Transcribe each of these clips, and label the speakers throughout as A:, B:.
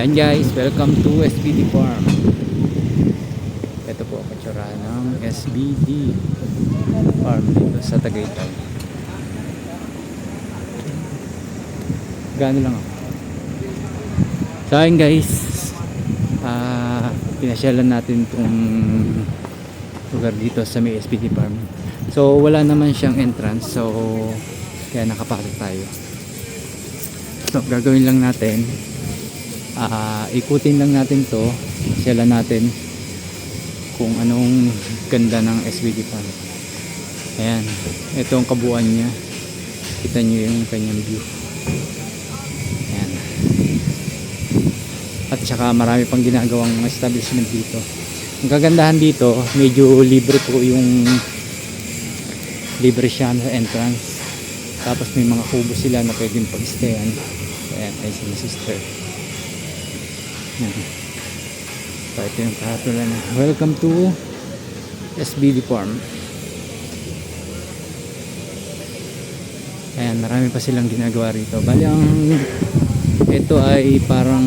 A: Ayan guys, welcome to SBD Farm. Ito po ang katsura ng SBD Farm dito sa Tagaytay. Gano lang ako. So ayun guys, ah pinasyalan natin itong lugar dito sa may SBD Farm. So wala naman siyang entrance, so kaya nakapasok tayo. So gagawin lang natin, ah ikutin lang natin to, syalan natin kung anong ganda ng SBD Farm. Ayan, ito ang kabuuan niya. Kita niyo yung kanyang view. Ayan. At saka marami pang ginagawang establishment dito. Ang kagandahan dito, medyo libre po yung libre siya sa entrance. Tapos may mga kubo sila na pwedeng pag-stayan. Ayan, ay sila sister. Ayan. So, ito yung kahatulan na. Welcome to SBD Farm. Ayan, marami pa silang ginagawa rito. Bali, ang ito ay parang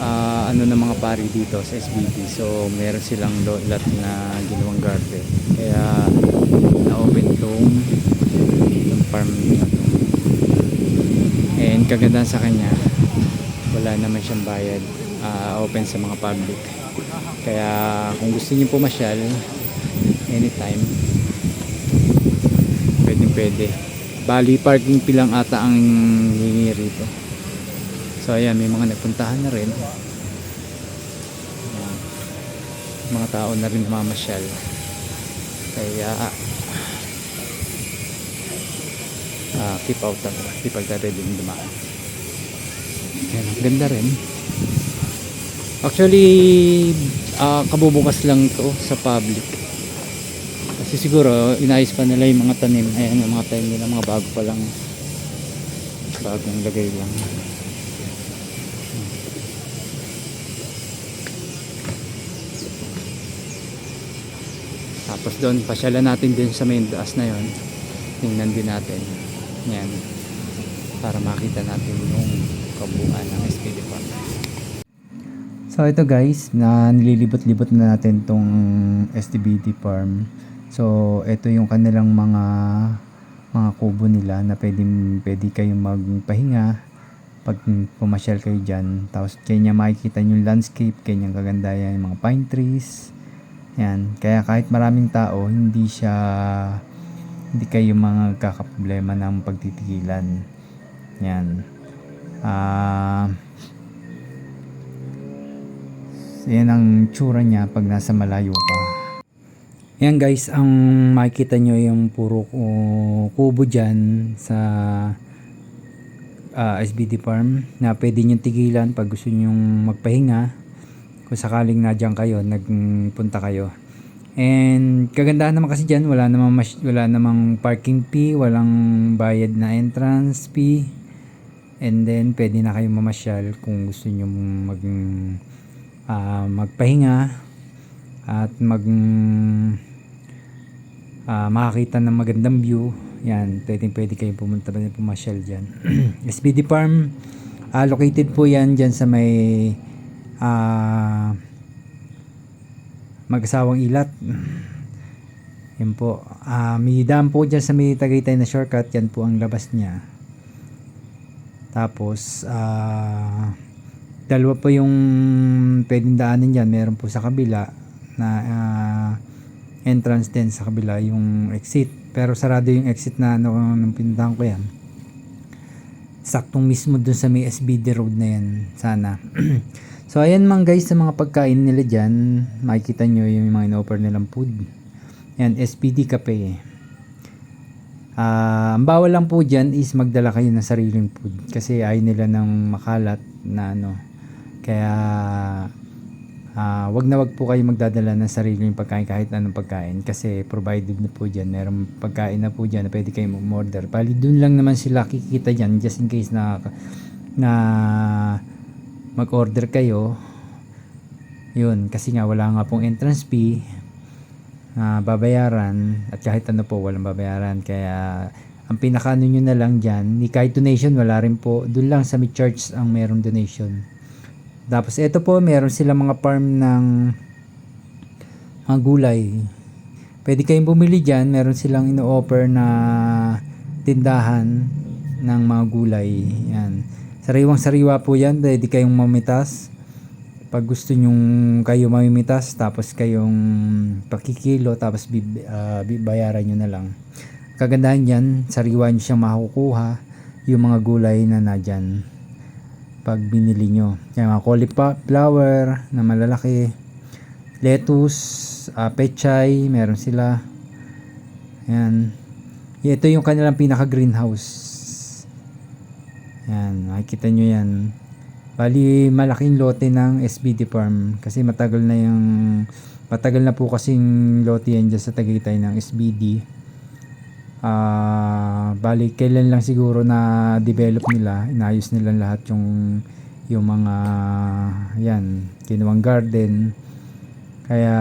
A: ah, ano ng mga pari dito sa SBD. So, meron silang lo- lot na ginawang garden. Kaya, na-open tong yung farm na to. And kagandahan sa kanya, wala naman siyang bayad. Ah, open sa mga public. Kaya, kung gusto niyo pumasyal, anytime, pwede pwede. Bali, parking fee lang ata ang hingi rito. So ayan, may mga nagpuntahan na rin. Ayan. Mga tao na rin mamasyal. Kaya ah, keep out ang keep out na rin yung dumaan. Ang ganda rin. Actually, ah, kabubukas lang to sa public. Kasi siguro, inayos pa nila yung mga tanim. Ayan, yung mga tanim nila, mga bago pa lang. Bagong lagay lang. Tapos doon, pasyalan natin din sa main daas na yon. Tingnan din natin. Yan. Para makita natin yung kabuuan ng SPD Farm. So ito guys, na nililibot-libot na natin tong STBD Farm. So ito yung kanilang mga mga kubo nila na pwedeng pwede kayong magpahinga pag pumasyal kayo dyan. Tapos kanya makikita yung landscape, kanyang kagandahan, yung mga pine trees. Yan. Kaya kahit maraming tao, hindi siya hindi kayo mga kakaproblema ng pagtitigilan. Yan. Ah yan ang tsura niya pag nasa malayo ka. Yan guys, ang makikita nyo yung puro uh, kubo dyan sa ah, SBD Farm na pwede nyo tigilan pag gusto nyo magpahinga kung sakaling nadyan kayo, nagpunta kayo. And kagandahan naman kasi dyan, wala namang, mas- wala namang parking fee, walang bayad na entrance fee. And then pwede na kayong mamasyal kung gusto nyo mag ah, magpahinga at mag ah, makakita ng magandang view. Yan, pwede pwede kayong pumunta pa pumasyal dyan. SBD Farm, ah, located po yan dyan sa may ah, mag-asawang ilat. Yan po. Ah, may dam po dyan sa may Tagaytay na shortcut. Yan po ang labas niya. Tapos, ah, dalawa po yung pwedeng daanin dyan. Meron po sa kabila na ah, entrance din sa kabila yung exit. Pero sarado yung exit na ano, nung pinuntahan ko yan. Saktong mismo dun sa may SBD road na yan. Sana. so, ayan man guys sa mga pagkain nila dyan. Makikita nyo yung mga in-offer nilang food. Yan, SPD Cafe. Ah, ang bawal lang po dyan is magdala kayo ng sariling food kasi ayaw nila ng makalat na ano. Kaya ah, wag na wag po kayo magdadala ng sariling pagkain kahit anong pagkain kasi provided na po dyan. Meron pagkain na po dyan na pwede kayong mag-order. Bali dun lang naman sila kikita dyan just in case na na mag-order kayo. Yun, kasi nga wala nga pong entrance fee na babayaran at kahit ano po walang babayaran kaya ang pinakaano nyo na lang dyan, ni kahit donation, wala rin po. Doon lang sa mid church ang merong donation. Tapos ito po, meron silang mga farm ng mga gulay. Pwede kayong bumili dyan. Meron silang ino-offer na tindahan ng mga gulay. Yan. Sariwang sariwa po yan. Pwede kayong mamitas. Pag gusto nyong kayo mamimitas, tapos kayong pakikilo, tapos bib, ah, bibayaran nyo na lang. Kagandahan yan, sariwa nyo siyang makukuha yung mga gulay na nadyan pag binili nyo. Yung mga cauliflower na malalaki, lettuce, uh, pechay, meron sila. Yan. Ito yung kanilang pinaka greenhouse. Yan, makikita nyo yan. Bali, malaking lote ng SBD farm kasi matagal na yung matagal na po kasing lote yan dyan sa Tagaytay ng SBD. Ah, bali kailan lang siguro na develop nila, inayos nila lahat yung yung mga yan, kinuwang garden. Kaya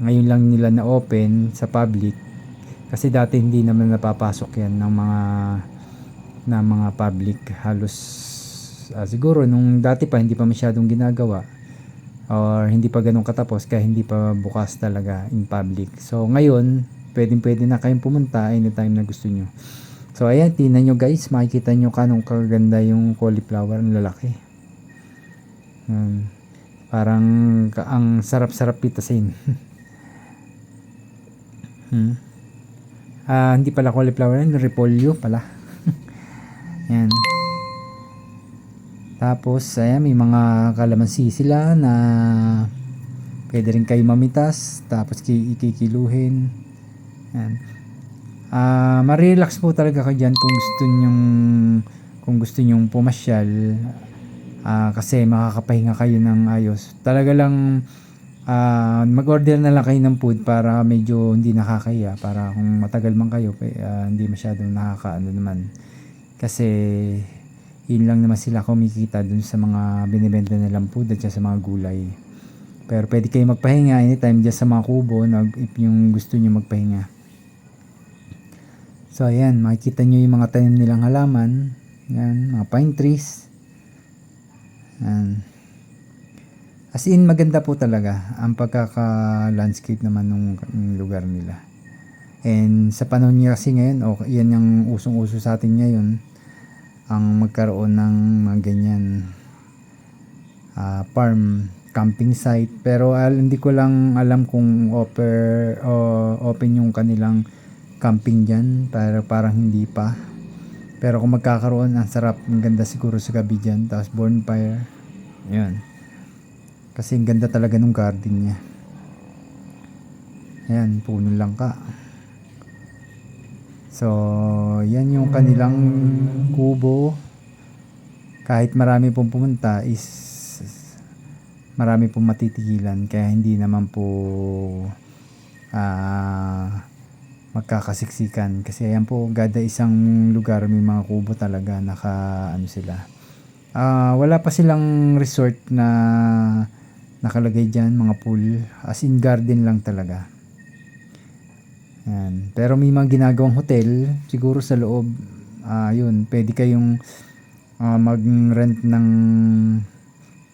A: ngayon lang nila na open sa public kasi dati hindi naman napapasok yan ng mga ng mga public halos ah, siguro nung dati pa hindi pa masyadong ginagawa or hindi pa ganun katapos kaya hindi pa bukas talaga in public. So ngayon, pwedeng pwede na kayong pumunta anytime na gusto nyo. So ayan, tingnan nyo guys, makikita nyo kanong kaganda yung cauliflower ang lalaki. Um, parang ang sarap-sarap pitasin. hmm. Ah, hindi pala cauliflower repolyo pala. yan. Tapos, ayan, may mga kalamansi sila na pwede rin kayo mamitas, tapos ki- ikikiluhin. Yan. Ah, ma-relax po talaga kayo dyan kung gusto nyong kung gusto nyong pumasyal ah, kasi makakapahinga kayo ng ayos. Talaga lang ah, mag-order na lang kayo ng food para medyo hindi nakakaya para kung matagal man kayo ah, hindi masyadong nakakaano naman. Kasi yun lang naman sila kumikita dun sa mga binibenta nilang food at sa mga gulay. Pero pwede kayo magpahinga anytime dyan sa mga kubo na if yung gusto nyo magpahinga. So ayan, makikita nyo yung mga tanim nilang halaman. Yan, mga pine trees. Yan. As in, maganda po talaga ang pagkaka-landscape naman ng, lugar nila. And sa panahon niya kasi ngayon, o yan yung usong-uso sa atin ngayon, ang magkaroon ng mga ganyan ah, farm camping site. Pero al, hindi ko lang alam kung offer o open yung kanilang camping dyan para parang hindi pa. Pero kung magkakaroon ang sarap ang ganda siguro sa gabi dyan tapos bonfire. Yun. Kasi ang ganda talaga ng garden niya. Ayan puno lang ka so yan yung kanilang kubo. Kahit marami pong pumunta is marami pong matitigilan. Kaya hindi naman po ah magkakasiksikan. Kasi ayan po gada isang lugar may mga kubo talaga naka ano sila. Ah wala pa silang resort na nakalagay dyan mga pool. As in garden lang talaga yan. pero may mga ginagawang hotel siguro sa loob ah yun pwede kayong ah, mag-rent ng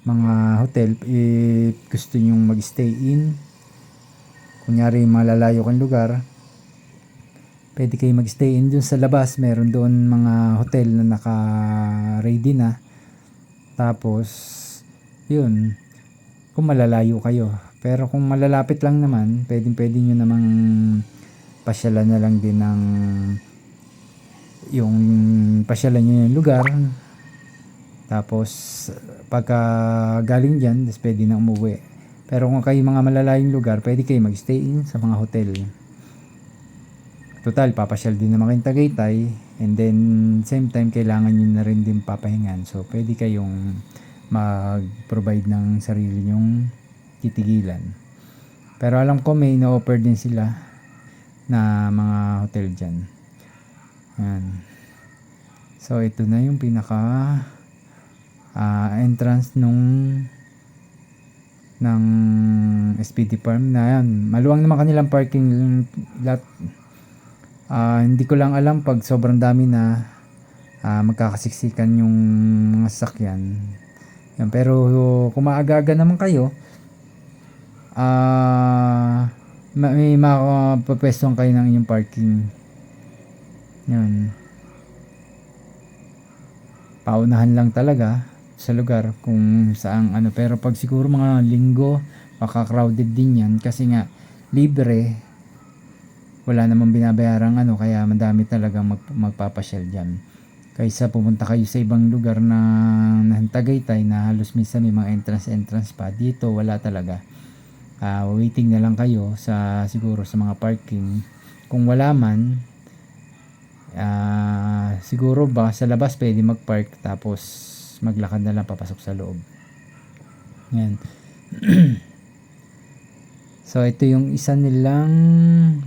A: mga hotel if gusto nyong mag-stay in. Kunyari malalayo kang lugar pwede kayo mag-stay in dun sa labas. Meron doon mga hotel na naka ready na. Tapos yun kung malalayo kayo. Pero kung malalapit lang naman pwedeng pwede nyo namang pasyalan na lang din ng yung pasyalan nyo yung lugar. Tapos pagka galing dyan tapos pwede na umuwi. Pero kung kayo mga malalayong lugar pwede kayo mag-stay in sa mga hotel. Total papasyal din naman kayong Tagaytay. And then same time kailangan nyo na rin din papahingan. So pwede kayong mag-provide ng sarili nyong titigilan. Pero alam ko may ino-offer din sila na mga hotel dyan. Yan so ito na yung pinaka ah, entrance nung ng SPD Farm na yan. Maluwang naman kanilang parking lot. Ah, hindi ko lang alam pag sobrang dami na ah, magkakasiksikan yung mga sasakyan. Yan, pero kung maaga-aga naman kayo, ah ma- may makapapwestuhan kayo ng inyong parking. Yan. Paunahan lang talaga sa lugar kung saan ano. Pero pag siguro mga linggo, baka crowded din yan kasi nga libre wala namang binabayarang ano kaya madami talaga mag, magpapasyal dyan kaysa pumunta kayo sa ibang lugar na ng Tagaytay na halos minsan may mga entrance entrance pa dito wala talaga Ah, waiting na lang kayo sa siguro sa mga parking. Kung wala man ah, siguro ba sa labas pwede magpark tapos maglakad na lang papasok sa loob. Yan. So ito yung isa nilang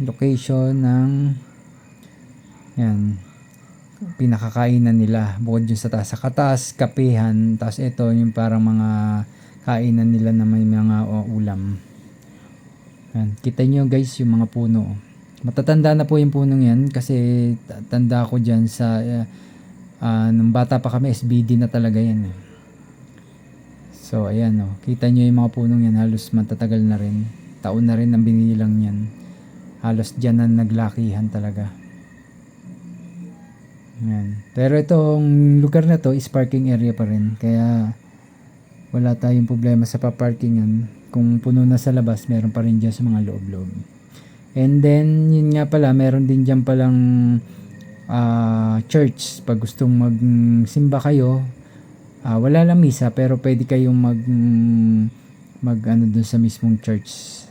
A: location ng yan pinakakainan nila. Bukod yung sa taas sa katas kapehan. Tapos ito yung parang mga kainan nila na may mga ulam yan. kita nyo guys yung mga puno matatanda na po yung punong yan kasi ta- tanda ko dyan sa uh, ah, nung bata pa kami SBD na talaga yan eh. So ayan oh, kita nyo yung mga punong yan halos matatagal na rin. Taon na rin ang binilang yan. Halos dyan na naglakihan talaga. Yan. Pero itong lugar na to is parking area pa rin. Kaya wala tayong problema sa paparkingan. Kung puno na sa labas, meron pa rin dyan sa mga loob-loob. And then, yun nga pala, meron din dyan palang ah, church. Pag gustong magsimba kayo, Ah, wala lang misa pero pwede kayong mag mag ano dun sa mismong church.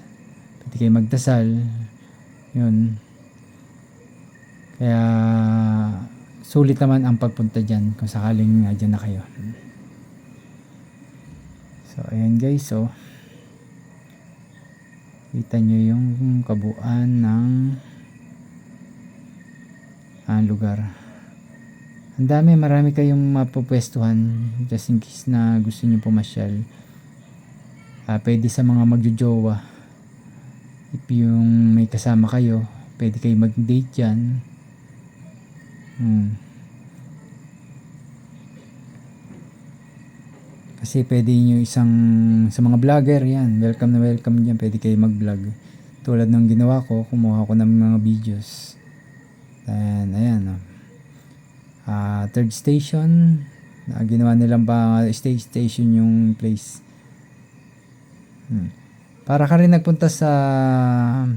A: Pwede kayong magdasal. 'Yun. Kaya sulit naman ang pagpunta diyan kung sakaling uh, na kayo. So ayan guys, so kita nyo yung kabuuan ng ah, lugar. Ang dami, marami kayong mapupwestuhan just in case na gusto niyo pumasyal. Ah, pwede sa mga magjojowa. If yung may kasama kayo, pwede kayo mag-date dyan. Hmm. Kasi pwede nyo isang, sa mga vlogger yan, welcome na welcome dyan, pwede kayo mag-vlog. Tulad ng ginawa ko, kumuha ko ng mga videos. Ayan, ayan. Oh ah, third station na ginawa nilang pa stage station yung place hmm. para ka rin nagpunta sa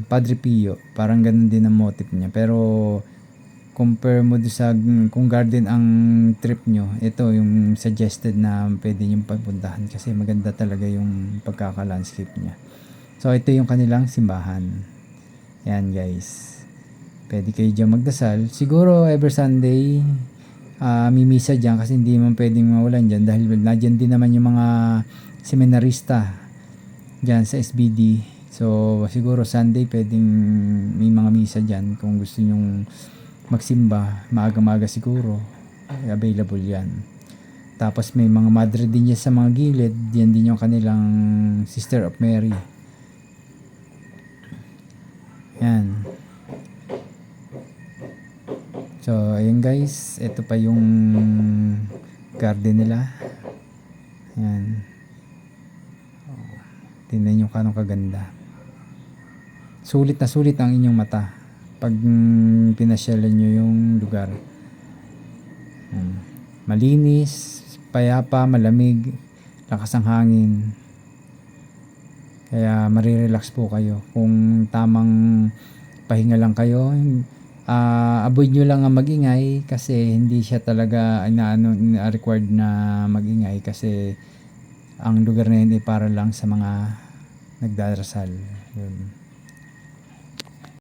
A: Padre Pio parang ganun din ang motive niya pero compare mo sa kung garden ang trip nyo ito yung suggested na pwede nyo papuntahan kasi maganda talaga yung pagkaka-landscape niya. So ito yung kanilang simbahan. Yan guys. Pwede kayo dyan magdasal. Siguro every Sunday uh, mimisa dyan kasi hindi man pwedeng mawalan dyan dahil nadyan din naman yung mga seminarista dyan sa SBD so siguro Sunday pwedeng may mga misa dyan kung gusto nyong magsimba maaga-maga siguro available yan tapos may mga madre din dyan sa mga gilid yan din yung kanilang Sister of Mary yan So, ayun guys. Ito pa yung garden nila. Ayan. Oh, tingnan nyo kanong kaganda. Sulit na sulit ang inyong mata pag mm, pinasyalan nyo yung lugar. Ayan. Malinis, payapa, malamig, lakas ang hangin. Kaya marirelax po kayo. Kung tamang pahinga lang kayo, uh, avoid nyo lang ang magingay kasi hindi siya talaga na, ano, required na magingay kasi ang lugar na yun ay para lang sa mga nagdarasal. Yun.